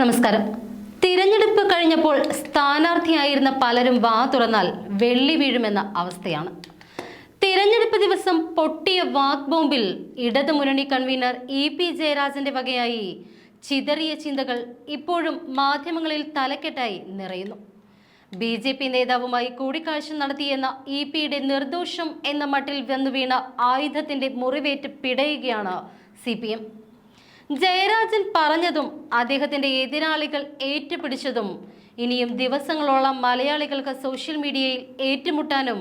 നമസ്കാരം. തിരഞ്ഞെടുപ്പ് കഴിഞ്ഞപ്പോൾ സ്ഥാനാർത്ഥിയായിരുന്ന പലരും വാ തുറന്നാൽ വെള്ളി വീഴുമെന്ന അവസ്ഥയാണ്. തിരഞ്ഞെടുപ്പ് ദിവസം പൊട്ടിയ വാക് ബോംബിൽ ഇടതുമുന്നണി കൺവീനർ ഇ പി ജയരാജന്റെ വകയായി ചിതറിയ ചിന്തകൾ ഇപ്പോഴും മാധ്യമങ്ങളിൽ തലക്കെട്ടായി നിറയുന്നു. ബി ജെ പി നേതാവുമായി കൂടിക്കാഴ്ച നടത്തിയെന്ന ഇ പിയുടെ നിർദോഷം എന്ന മട്ടിൽ വന്നു വീണ ആയുധത്തിന്റെ മുറിവേറ്റ് പിടയുകയാണ് സി പി എം. ജയരാജൻ പറഞ്ഞതും അദ്ദേഹത്തിന്റെ എതിരാളികൾ ഏറ്റുപിടിച്ചതും. ഇനിയും ദിവസങ്ങളോളം മലയാളികൾക്ക് സോഷ്യൽ മീഡിയയിൽ ഏറ്റുമുട്ടാനും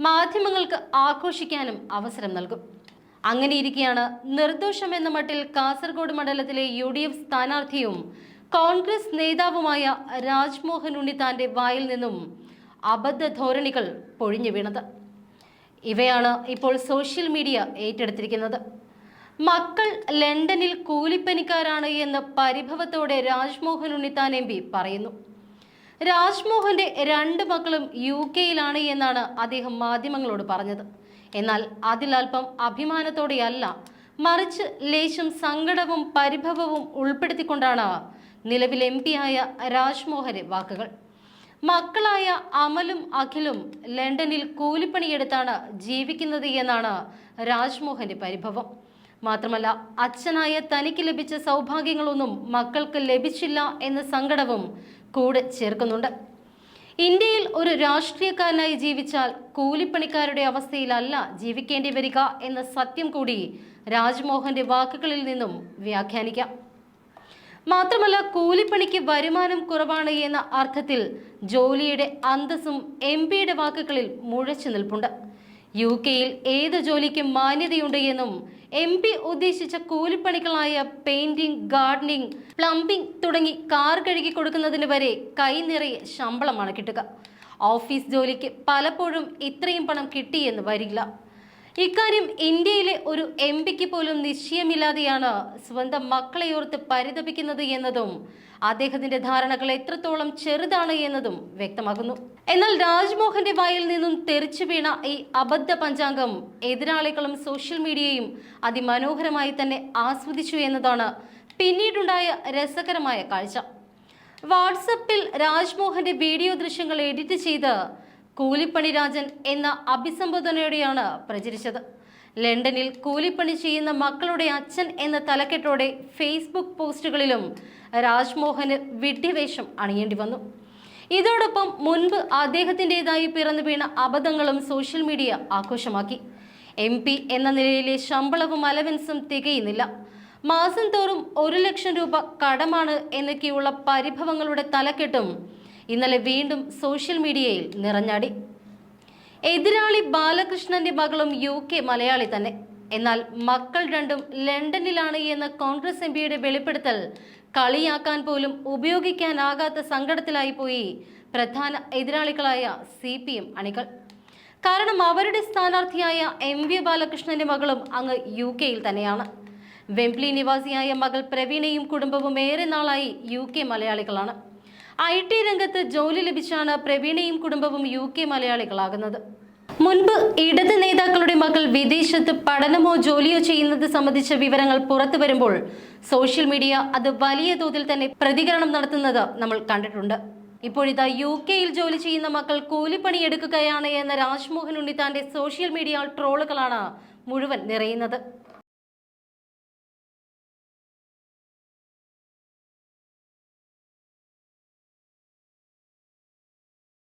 മാധ്യമങ്ങൾക്ക് ആഘോഷിക്കാനും അവസരം നൽകും. അങ്ങനെയിരിക്കെയാണ് നിർദോഷം എന്ന മട്ടിൽ കാസർഗോഡ് മണ്ഡലത്തിലെ യു ഡി എഫ് സ്ഥാനാർത്ഥിയും കോൺഗ്രസ് നേതാവുമായ രാജ്മോഹൻ ഉണ്ണിത്താന്റെ വായിൽ നിന്നും അബദ്ധ ധോരണികൾ പൊഴിഞ്ഞു വീണത്. ഇവയാണ് ഇപ്പോൾ സോഷ്യൽ മീഡിയ ഏറ്റെടുത്തിരിക്കുന്നത്. മക്കൾ ലണ്ടനിൽ കൂലിപ്പനിക്കാരാണ് എന്ന് പരിഭവത്തോടെ രാജ്മോഹൻ ഉണ്ണിത്താൻ എം പി പറയുന്നു. രാജ്മോഹന്റെ രണ്ട് മക്കളും യു കെയിലാണ് എന്നാണ് അദ്ദേഹം മാധ്യമങ്ങളോട് പറഞ്ഞത്. എന്നാൽ അതിലൽപ്പം അഭിമാനത്തോടെയല്ല മറിച്ച് ലേശം സങ്കടവും പരിഭവവും ഉൾപ്പെടുത്തിക്കൊണ്ടാണ് നിലവിൽ എം പിയായ രാജ്മോഹന്റെ വാക്കുകൾ. മക്കളായ അമലും അഖിലും ലണ്ടനിൽ കൂലിപ്പണിയെടുത്താണ് ജീവിക്കുന്നത് എന്നാണ് രാജ്മോഹന്റെ പരിഭവം. മാത്രമല്ല അച്ഛനായ തനിക്ക് ലഭിച്ച സൗഭാഗ്യങ്ങളൊന്നും മക്കൾക്ക് ലഭിച്ചില്ല എന്ന സങ്കടവും കൂടെ ചേർക്കുന്നുണ്ട്. ഇന്ത്യയിൽ ഒരു രാഷ്ട്രീയക്കാരനായി ജീവിച്ചാൽ കൂലിപ്പണിക്കാരുടെ അവസ്ഥയിലല്ല ജീവിക്കേണ്ടി വരിക എന്ന സത്യം കൂടി രാജ്മോഹന്റെ വാക്കുകളിൽ നിന്നും വ്യാഖ്യാനിക്കാം. മാത്രമല്ല കൂലിപ്പണിക്ക് വരുമാനം കുറവാണ് എന്ന അർത്ഥത്തിൽ ജോലിയുടെ അന്തസ്സും എം പിയുടെ വാക്കുകളിൽ മുഴച്ചു നിൽപ്പുണ്ട്. യു കെയിൽ ഏത് ജോലിക്കും മാന്യതയുണ്ട് എന്നും എം പി ഉദ്ദേശിച്ച കൂലിപ്പണികളായ പെയിന്റിംഗ് ഗാർഡനിങ് പ്ലംബിംഗ് തുടങ്ങി കാർ കഴുകി കൊടുക്കുന്നതിന് വരെ കൈ നിറയെ ശമ്പളമാണ് കിട്ടുക. ഓഫീസ് ജോലിക്ക് പലപ്പോഴും ഇത്രയും പണം കിട്ടിയെന്ന് വരില്ല. ഇക്കാര്യം ഇന്ത്യയിലെ ഒരു എം പിക്ക് പോലും നിശ്ചയമില്ലാതെയാണ് സ്വന്തം മക്കളെയോർത്ത് പരിതപിക്കുന്നത് എന്നതും അദ്ദേഹത്തിന്റെ ധാരണകൾ എത്രത്തോളം ചെറുതാണ് എന്നതും വ്യക്തമാകുന്നു. എന്നാൽ രാജ്മോഹന്റെ വായിൽ നിന്നും തെറിച്ചു വീണ ഈ അബദ്ധ പഞ്ചാംഗം എതിരാളികളും സോഷ്യൽ മീഡിയയും അതിമനോഹരമായി തന്നെ ആസ്വദിച്ചു എന്നതാണ് പിന്നീടുണ്ടായ രസകരമായ കാഴ്ച. വാട്സപ്പിൽ രാജ്മോഹന്റെ വീഡിയോ ദൃശ്യങ്ങൾ എഡിറ്റ് ചെയ്ത് കൂലിപ്പണി രാജൻ എന്ന അഭിസംബോധനയോടെയാണ് പ്രചരിച്ചത്. ലണ്ടനിൽ കൂലിപ്പണി ചെയ്യുന്ന മക്കളുടെ അച്ഛൻ എന്ന തലക്കെട്ടോടെ ഫേസ്ബുക്ക് പോസ്റ്റുകളിലും രാജ്മോഹന് വിഡ്ഢിവേഷം അണിയേണ്ടി വന്നു. ഇതോടൊപ്പം മുൻപ് അദ്ദേഹത്തിന്റെതായി പിറന്നു വീണ അബദ്ധങ്ങളും സോഷ്യൽ മീഡിയ ആഘോഷമാക്കി. എം പി എന്ന നിലയിലെ ശമ്പളവും അലവൻസും തികയുന്നില്ല. മാസം തോറും ഒരു ലക്ഷം രൂപ കടമാണ് എന്നൊക്കെയുള്ള പരിഭവങ്ങളുടെ തലക്കെട്ടും ഇന്നലെ വീണ്ടും സോഷ്യൽ മീഡിയയിൽ നിറഞ്ഞാടി. എതിരാളി ബാലകൃഷ്ണന്റെ മകളും യു കെ മലയാളി തന്നെ. എന്നാൽ മക്കൾ രണ്ടും ലണ്ടനിലാണ് എന്ന കോൺഗ്രസ് എം പിയുടെ വെളിപ്പെടുത്തൽ കളിയാക്കാൻ പോലും ഉപയോഗിക്കാനാകാത്ത സങ്കടത്തിലായി പോയി പ്രധാന എതിരാളികളായ സി പി എം അണികൾ. കാരണം അവരുടെ സ്ഥാനാർത്ഥിയായ എം വി ബാലകൃഷ്ണന്റെ മകളും അങ്ങ് യു കെയിൽ തന്നെയാണ്. വെംപ്ലി നിവാസിയായ മകൾ പ്രവീണയും കുടുംബവും ഏറെ നാളായി യു കെ മലയാളികളാണ്. ഐ ടി രംഗത്ത് ജോലി ലഭിച്ചാണ് പ്രവീണയും കുടുംബവും യു കെ മലയാളികളാകുന്നത്. മുൻപ് ഇടത് നേതാക്കളുടെ മകൾ വിദേശത്ത് പഠനമോ ജോലിയോ ചെയ്യുന്നത് സംബന്ധിച്ച വിവരങ്ങൾ പുറത്തു വരുമ്പോൾ സോഷ്യൽ മീഡിയ അത് വലിയ തോതിൽ തന്നെ പ്രതികരണം നടത്തുന്നത് നമ്മൾ കണ്ടിട്ടുണ്ട്. ഇപ്പോഴിതാ യു കെയിൽ ജോലി ചെയ്യുന്ന മക്കൾ കൂലിപ്പണി എടുക്കുകയാണ് എന്ന രാജ്മോഹൻ ഉണ്ണിത്താന്റെ സോഷ്യൽ മീഡിയ ട്രോളുകളാണ് മുഴുവൻ നിറയുന്നത്.